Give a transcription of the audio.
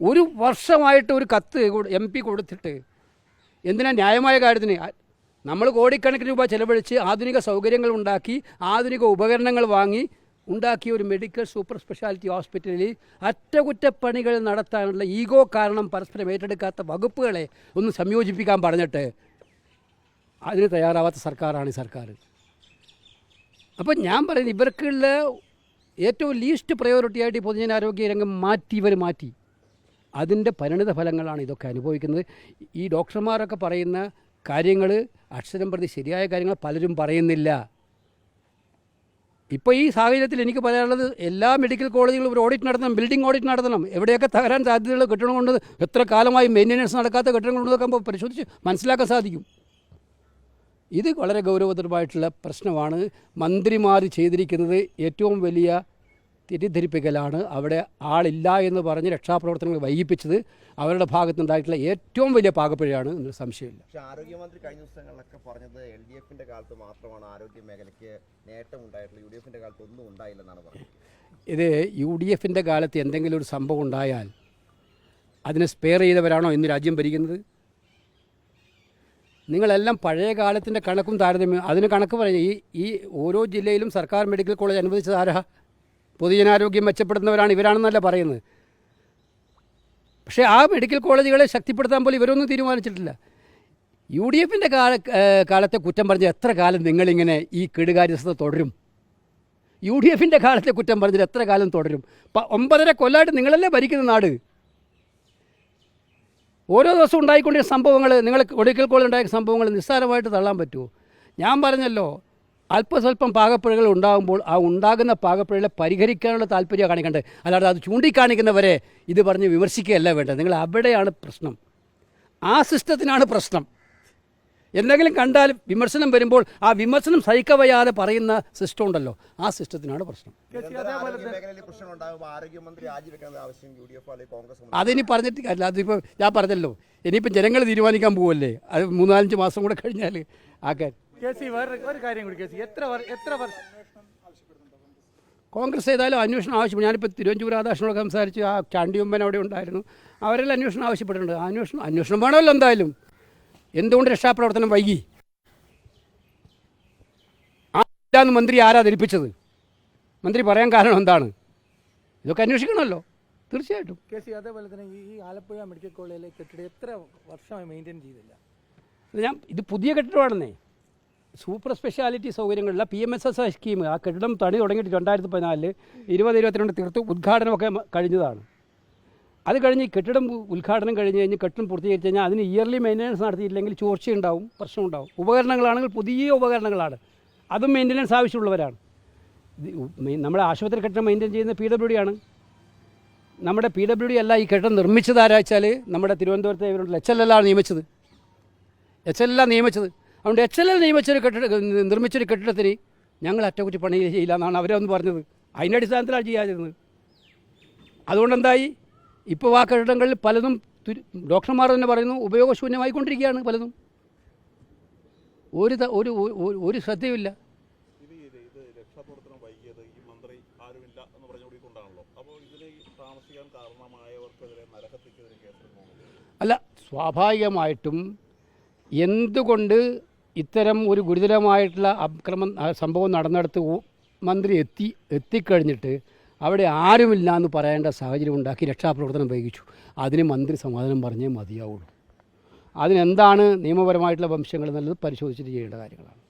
ഒരു വർഷമായിട്ട് ഒരു കത്ത് എം പി കൊടുത്തിട്ട് എന്തിനാ ന്യായമായ കാര്യത്തിന്? നമ്മൾ കോടിക്കണക്കിന് രൂപ ചെലവഴിച്ച് ആധുനിക സൗകര്യങ്ങൾ ഉണ്ടാക്കി ആധുനിക ഉപകരണങ്ങൾ വാങ്ങി ഉണ്ടാക്കിയ ഒരു മെഡിക്കൽ സൂപ്പർ സ്പെഷ്യാലിറ്റി ഹോസ്പിറ്റലിൽ അറ്റകുറ്റപ്പണികൾ നടത്താനുള്ള ഈഗോ കാരണം പരസ്പരം ഏറ്റെടുക്കാത്ത വകുപ്പുകളെ ഒന്ന് സംയോജിപ്പിക്കാൻ പറഞ്ഞിട്ട് അതിന് തയ്യാറാവാത്ത സർക്കാരാണ് ഈ സർക്കാർ. അപ്പം ഞാൻ പറയുന്നത് ഇവർക്കുള്ള ഏറ്റവും ലീസ്റ്റ് പ്രയോറിറ്റി ആയിട്ട് പൊതുജനാരോഗ്യ രംഗം മാറ്റി ഇവർ മാറ്റി. അതിന്റെ പരിണിത ഫലങ്ങളാണ് ഇതൊക്കെ അനുഭവിക്കുന്നത്. ഈ ഡോക്ടർമാരൊക്കെ പറയുന്ന കാര്യങ്ങൾ അക്ഷരം പ്രതി ശരിയായ കാര്യങ്ങൾ പലരും പറയുന്നില്ല. ഇപ്പോൾ ഈ സാഹചര്യത്തിൽ എനിക്ക് പറയാനുള്ളത് എല്ലാ മെഡിക്കൽ കോളേജുകളും ഒരു ഓഡിറ്റ് നടത്തണം ബിൽഡിംഗ് ഓഡിറ്റ് നടത്തണം. എവിടെയൊക്കെ തകരാൻ സാധ്യതയുള്ള കെട്ടിടം കൊണ്ട് എത്ര കാലമായി മെയിന്റനൻസ് നടക്കാത്ത കെട്ടിടങ്ങളുണ്ടെന്നൊക്കെ കൊണ്ടൊക്കെ പരിശോധിച്ച് മനസ്സിലാക്കാൻ സാധിക്കും. ഇത് വളരെ ഗൗരവതരമായിട്ടുള്ള പ്രശ്നമാണ്. മന്ത്രിമാർ ചെയ്തിരിക്കുന്നത് ഏറ്റവും വലിയ തെറ്റിദ്ധരിപ്പിക്കലാണ്. അവിടെ ആളില്ല എന്ന് പറഞ്ഞ് രക്ഷാപ്രവർത്തനങ്ങൾ വൈകിപ്പിച്ചത് അവരുടെ ഭാഗത്തുണ്ടായിട്ടുള്ള ഏറ്റവും വലിയ പാകപ്പിഴയാണ് എന്നൊരു സംശയമില്ല. പക്ഷേ ആരോഗ്യമന്ത്രി കഴിഞ്ഞ ദിവസങ്ങളിലൊക്കെ പറഞ്ഞത് എൽ ഡി എഫിന്റെ കാലത്ത് മാത്രമാണ് ആരോഗ്യ മേഖലയ്ക്ക് നേട്ടം ഉണ്ടായിട്ടുള്ളത് യു ഡി എഫിന്റെ കാലത്ത് ഒന്നും ഉണ്ടായില്ലെന്നാണ് പറഞ്ഞത്. ഇത് യു ഡി എഫിന്റെ കാലത്ത് എന്തെങ്കിലും ഒരു സംഭവം ഉണ്ടായാൽ അതിനെ സ്പെയർ ചെയ്തവരാണോ ഇന്ന് രാജ്യം ഭരിക്കുന്നത്? നിങ്ങളെല്ലാം പഴയ കാലത്തിന്റെ കണക്കും താരതമ്യം അതിന് കണക്ക് പറയുക ഈ ഈ ഓരോ ജില്ലയിലും സർക്കാർ മെഡിക്കൽ കോളേജ് അനുവദിച്ചത് ആരാ? പൊതുജനാരോഗ്യം മെച്ചപ്പെടുത്തുന്നവരാണ് ഇവരാണെന്നല്ല പറയുന്നത്. പക്ഷേ ആ മെഡിക്കൽ കോളേജുകളെ ശക്തിപ്പെടുത്താൻ പോലും ഇവരൊന്നും തീരുമാനിച്ചിട്ടില്ല. യു ഡി എഫിന്റെ കാല കാലത്തെ കുറ്റം പറഞ്ഞ് എത്ര കാലം നിങ്ങളിങ്ങനെ ഈ കെടുകാര്യസ്ഥത തുടരും? യു ഡി എഫിന്റെ കാലത്തെ കുറ്റം പറഞ്ഞിട്ട് എത്ര കാലം തുടരും? ഒമ്പതര കൊല്ലമായിട്ട് നിങ്ങളല്ലേ ഭരിക്കുന്ന നാട്? ഓരോ ദിവസവും ഉണ്ടായിക്കൊണ്ടിരുന്ന സംഭവങ്ങൾ നിങ്ങൾ മെഡിക്കൽ കോളേജ് ഉണ്ടായ സംഭവങ്ങൾ നിസ്സാരമായിട്ട് തള്ളാൻ പറ്റുമോ? ഞാൻ പറഞ്ഞല്ലോ അല്പസ്വല്പം പാകപ്പിഴകൾ ഉണ്ടാകുമ്പോൾ ആ ഉണ്ടാകുന്ന പാകപ്പിഴകളെ പരിഹരിക്കാനുള്ള താല്പര്യം കാണിക്കേണ്ടത് അല്ലാതെ അത് ചൂണ്ടിക്കാണിക്കുന്നവരെ ഇത് പറഞ്ഞ് വിമർശിക്കുകയല്ല വേണ്ടത്. നിങ്ങൾ അവിടെയാണ് പ്രശ്നം. ആ സിസ്റ്റത്തിനാണ് പ്രശ്നം. എന്തെങ്കിലും കണ്ടാൽ വിമർശനം വരുമ്പോൾ ആ വിമർശനം സഹിക്കവയ്യാതെ പറയുന്ന സിസ്റ്റം ഉണ്ടല്ലോ. ആ സിസ്റ്റത്തിനാണ് പ്രശ്നം. അതിനി പറഞ്ഞിട്ട് അല്ല അതിപ്പോൾ ഞാൻ പറഞ്ഞല്ലോ. ഇനിയിപ്പോൾ ജനങ്ങൾ തീരുമാനിക്കാൻ പോവല്ലേ? അത് മൂന്നാലഞ്ച് മാസം കൂടെ കഴിഞ്ഞാൽ ആക്കാൻ. കെ സി വേറെ ഒരു കാര്യം കൂടി കെ സി എത്ര വർ- എത്ര വർഷം കോൺഗ്രസ് ഏതായാലും അന്വേഷണം ആവശ്യപ്പെടും ഞാനിപ്പോൾ തിരുവഞ്ചൂർ രാധാകൃഷ്ണനോട് സംസാരിച്ച്. ആ ചാണ്ടിയമ്മൻ അവിടെ ഉണ്ടായിരുന്നു. അവരെല്ലാം അന്വേഷണം ആവശ്യപ്പെട്ടിട്ടുണ്ട്. അന്വേഷണം അന്വേഷണം വേണമല്ലോ എന്തായാലും. എന്തുകൊണ്ട് രക്ഷാപ്രവർത്തനം വൈകി? ആ ഇല്ലാന്ന് മന്ത്രി ആരാ ധരിപ്പിച്ചത്? മന്ത്രി പറയാൻ കാരണം എന്താണ്? ഇതൊക്കെ അന്വേഷിക്കണമല്ലോ. തീർച്ചയായിട്ടും. കെ സി അതേപോലെ തന്നെ ഈ ഈ ആലപ്പുഴ മെഡിക്കൽ കോളേജിലെ കെട്ടിടം എത്ര വർഷമായി മെയിന്റെയിൻ ചെയ്തില്ല? ഇത് ഞാൻ ഇത് പുതിയ കെട്ടിടമാണെന്നേ. സൂപ്പർ സ്പെഷ്യാലിറ്റി സൗകര്യങ്ങളുള്ള P M S S scheme ആ കെട്ടിടം പണി തുടങ്ങിയിട്ട് രണ്ടായിരത്തി പതിനാലിൽ ഇരുപത് ഇരുപത്തിരണ്ട് തീർത്ത് ഉദ്ഘാടനമൊക്കെ കഴിഞ്ഞതാണ്. അത് കഴിഞ്ഞ് കെട്ടിടം ഉദ്ഘാടനം കഴിഞ്ഞ് കഴിഞ്ഞ് കെട്ടിടം പൂർത്തീകരിച്ച് കഴിഞ്ഞാൽ അതിന് ഇയർലി മെയിന്റനൻസ് നടത്തിയില്ലെങ്കിൽ ചോർച്ചയുണ്ടാവും പ്രശ്നമുണ്ടാവും. ഉപകരണങ്ങളാണെങ്കിൽ പുതിയ ഉപകരണങ്ങളാണ്. അതും മെയിന്റനൻസ് ആവശ്യമുള്ളവരാണ്. നമ്മുടെ ആശുപത്രി കെട്ടിടം മെയിന്റെയിൻ ചെയ്യുന്ന പി ഡബ്ല്യു ഡി ആണ്. നമ്മുടെ പി ഡബ്ല്യു ഡി അല്ല ഈ കെട്ടിടം നിർമ്മിച്ചത് ആരാച്ചാൽ നമ്മുടെ തിരുവനന്തപുരത്തെ ഇവരുണ്ടല്ലോ എച്ച് എൽ ആണ് നിയമിച്ചത്. എച്ച് എൽ എല്ലാം നിയമിച്ചത്. അതുകൊണ്ട് എച്ച് എൽ എൽ നിയമിച്ചൊരു കെട്ടിട നിർമ്മിച്ചൊരു കെട്ടിടത്തിന് ഞങ്ങൾ അറ്റകുറ്റപ്പണി ചെയ്യില്ല എന്നാണ് അവരൊന്ന് പറഞ്ഞത്. അതിന്റെ അടിസ്ഥാനത്തിലാണ് ചെയ്യാതിരുന്നത്. അതുകൊണ്ട് എന്തായി ഇപ്പോൾ ആ കെട്ടിടങ്ങളിൽ പലതും ഡോക്ടർമാർ തന്നെ പറയുന്നു ഉപയോഗശൂന്യമായിക്കൊണ്ടിരിക്കുകയാണ് പലതും. ഒരു ഒരു ഒരു- ശ്രദ്ധയുമില്ല. അല്ല സ്വാഭാവികമായിട്ടും എന്തുകൊണ്ട് ഇത്തരം ഒരു ഗുരുതരമായിട്ടുള്ള അക്രമം സംഭവം നടന്നിടത്ത് മന്ത്രി എത്തി എത്തിക്കഴിഞ്ഞിട്ട് അവിടെ ആരുമില്ല എന്ന് പറയേണ്ട സാഹചര്യം ഉണ്ടാക്കി രക്ഷാപ്രവർത്തനം വൈകിച്ചു അതിന് മന്ത്രി സമാധാനം പറഞ്ഞേ മതിയാവുള്ളൂ. അതിനെന്താണ് നിയമപരമായിട്ടുള്ള വംശങ്ങൾ എന്നുള്ളത് പരിശോധിച്ചിട്ട് ചെയ്യേണ്ട കാര്യങ്ങളാണ്.